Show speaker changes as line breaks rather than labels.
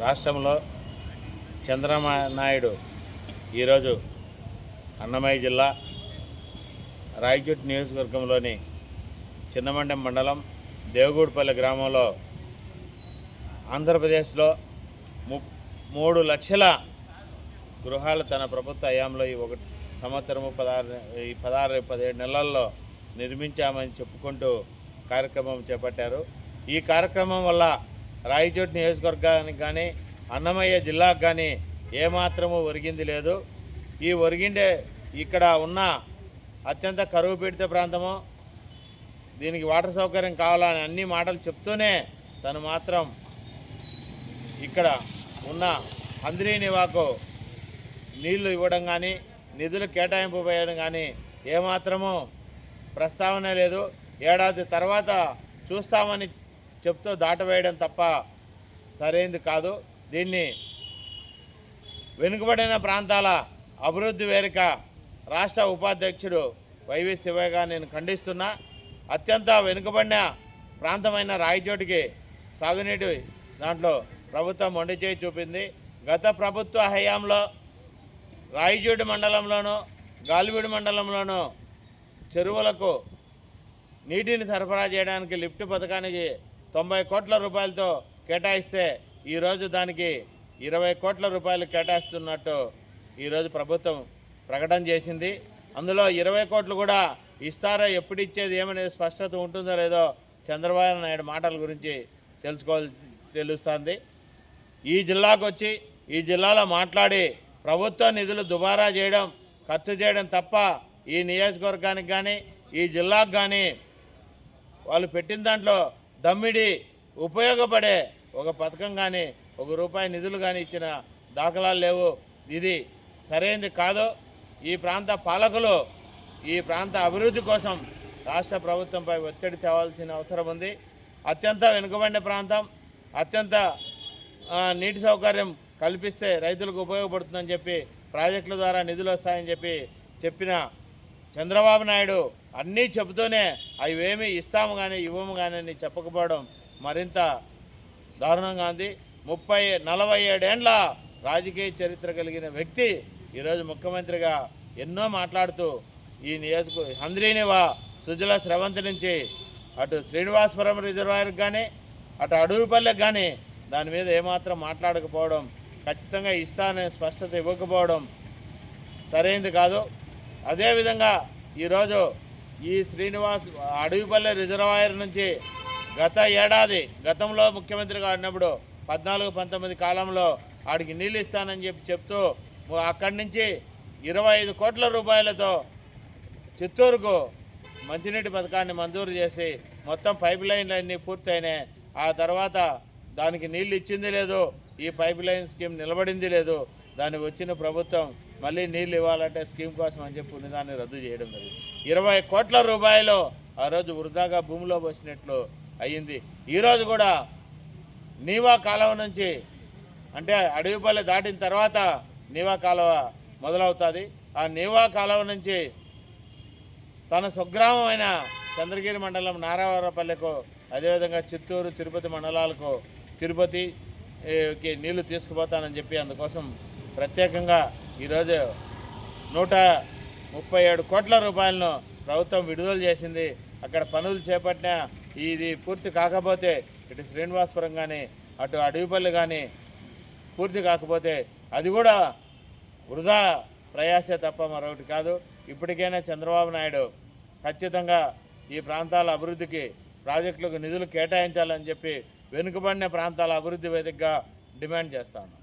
రాష్ట్రంలో చంద్రమా నాయుడు ఈరోజు అన్నమయ్య జిల్లా రాయచూట్ నియోజకవర్గంలోని చిన్నమండెం మండలం దేవగూడపల్లి గ్రామంలో ఆంధ్రప్రదేశ్లో ము మూడు లక్షల గృహాలు తన ప్రభుత్వ హయాంలో ఈ ఒకటి సంవత్సరము పదహారు ఈ పదహారు పదిహేడు నెలల్లో నిర్మించామని చెప్పుకుంటూ కార్యక్రమం చేపట్టారు. ఈ కార్యక్రమం వల్ల రాయచోటి నియోజకవర్గానికి కానీ అన్నమయ్య జిల్లాకు కానీ ఏమాత్రము ఒరిగింది లేదు. ఈ ఒరిగిండే ఇక్కడ ఉన్న అత్యంత కరువు పీడిత ప్రాంతము. దీనికి వాటర్ సౌకర్యం కావాలని అన్ని మాటలు చెప్తూనే తను మాత్రం ఇక్కడ ఉన్న హంద్రీనివాకు నీళ్ళు ఇవ్వడం కానీ నిధులు కేటాయింపు వేయడం కానీ ఏమాత్రము ప్రస్తావన లేదు. ఏడాది తర్వాత చూస్తామని చెప్తూ దాటవేయడం తప్ప సరైనది కాదు. దీన్ని వెనుకబడిన ప్రాంతాల అభివృద్ధి వేదిక రాష్ట్ర ఉపాధ్యక్షుడు వైవి శివయ్యగా నేను ఖండిస్తున్నా. అత్యంత వెనుకబడిన ప్రాంతమైన రాయచోటికి సాగునీటి దాంట్లో ప్రభుత్వం మొండిచేయి చూపింది. గత ప్రభుత్వ హయాంలో రాయచోటి మండలంలోనూ గాలివీడు మండలంలోనూ చెరువులకు నీటిని సరఫరా చేయడానికి లిఫ్ట్ పథకానికి తొంభై కోట్ల రూపాయలతో కేటాయిస్తే ఈరోజు దానికి ఇరవై కోట్ల రూపాయలు కేటాయిస్తున్నట్టు ఈరోజు ప్రభుత్వం ప్రకటన చేసింది. అందులో ఇరవై కోట్లు కూడా ఇస్తారా ఎప్పుడు ఇచ్చేది ఏమనేది స్పష్టత ఉంటుందో లేదో చంద్రబాబు నాయుడు మాటల గురించి తెలుసుకోవాలి తెలుస్తుంది. ఈ జిల్లాకు వచ్చి ఈ జిల్లాలో మాట్లాడి ప్రభుత్వ నిధులు దుబారా చేయడం ఖర్చు చేయడం తప్ప ఈ నియోజకవర్గానికి కానీ ఈ జిల్లాకు కానీ వాళ్ళు పెట్టిన దాంట్లో దమ్మిడి ఉపయోగపడే ఒక పథకం కానీ ఒక రూపాయి నిధులు కానీ ఇచ్చిన దాఖలాలు లేవు. ఇది సరైనది కాదు. ఈ ప్రాంత పాలకులు ఈ ప్రాంత అభివృద్ధి కోసం రాష్ట్ర ప్రభుత్వంపై ఒత్తిడి తేవాల్సిన అవసరం ఉంది. అత్యంత వెనుకబడిన ప్రాంతం అత్యంత నీటి సౌకర్యం కల్పిస్తే రైతులకు ఉపయోగపడుతుందని చెప్పి ప్రాజెక్టుల ద్వారా నిధులు వస్తాయని చెప్పి చెప్పిన చంద్రబాబు నాయుడు అన్నీ చెబుతూనే అవేమి ఇస్తాము కానీ ఇవ్వము కానీ అని చెప్పకపోవడం మరింత దారుణంగా ఉంది. ముప్పై నలభై ఏడేండ్ల రాజకీయ చరిత్ర కలిగిన వ్యక్తి ఈరోజు ముఖ్యమంత్రిగా ఎన్నో మాట్లాడుతూ ఈ నియోజక హంద్రీనివా సుజల స్రవంతి నుంచి అటు శ్రీనివాసపురం రిజర్వాయర్కి కానీ అటు అడవులపల్లెకి కానీ దాని మీద ఏమాత్రం మాట్లాడకపోవడం ఖచ్చితంగా ఇస్తానని స్పష్టత ఇవ్వకపోవడం సరైనది కాదు. అదేవిధంగా ఈరోజు ఈ శ్రీనివాస్ అడవిపల్లె రిజర్వాయర్ నుంచి గత ఏడాది గతంలో ముఖ్యమంత్రిగా ఉన్నప్పుడు పద్నాలుగు పంతొమ్మిది కాలంలో ఆడికి నీళ్ళు ఇస్తానని చెప్పి చెప్తూ అక్కడి నుంచి ఇరవై ఐదు కోట్ల రూపాయలతో చిత్తూరుకు మంచినీటి పథకాన్ని మంజూరు చేసి మొత్తం పైప్ లైన్లు అన్నీ పూర్తయినాయి. ఆ తర్వాత దానికి నీళ్ళు ఇచ్చింది లేదు. ఈ పైప్ లైన్ స్కీమ్ నిలబడింది లేదు. దాన్ని వచ్చిన ప్రభుత్వం మళ్ళీ నీళ్ళు ఇవ్వాలంటే స్కీమ్ కోసం అని చెప్పి ఉన్నదాన్ని రద్దు చేయడం జరిగింది. ఇరవై కోట్ల రూపాయలు ఆ రోజు వృధాగా భూమిలో పోసినట్లు అయ్యింది. ఈరోజు కూడా నీవా కాలువ నుంచి అంటే అడవిపల్లి దాటిన తర్వాత నీవా కాలువ మొదలవుతుంది. ఆ నీవా కాలువ నుంచి తన స్వగ్రామమైన చంద్రగిరి మండలం నారావరపల్లెకు అదేవిధంగా చిత్తూరు తిరుపతి మండలాలకు తిరుపతికి నీళ్ళు తీసుకుపోతానని చెప్పి అందుకోసం ప్రత్యేకంగా ఈరోజు నూట ముప్పై ఏడు కోట్ల రూపాయలను ప్రభుత్వం విడుదల చేసింది. అక్కడ పనులు చేపట్టిన ఇది పూర్తి కాకపోతే ఇటు శ్రీనివాసపురం కానీ అటు అడవిపల్లి కానీ పూర్తి కాకపోతే అది కూడా వృధా ప్రయాసే తప్ప మరొకటి కాదు. ఇప్పటికైనా చంద్రబాబు నాయుడు ఖచ్చితంగా ఈ ప్రాంతాల అభివృద్ధికి ప్రాజెక్టులకు నిధులు కేటాయించాలని చెప్పి వెనుకబడిన ప్రాంతాల అభివృద్ధి వేదికగా డిమాండ్ చేస్తాను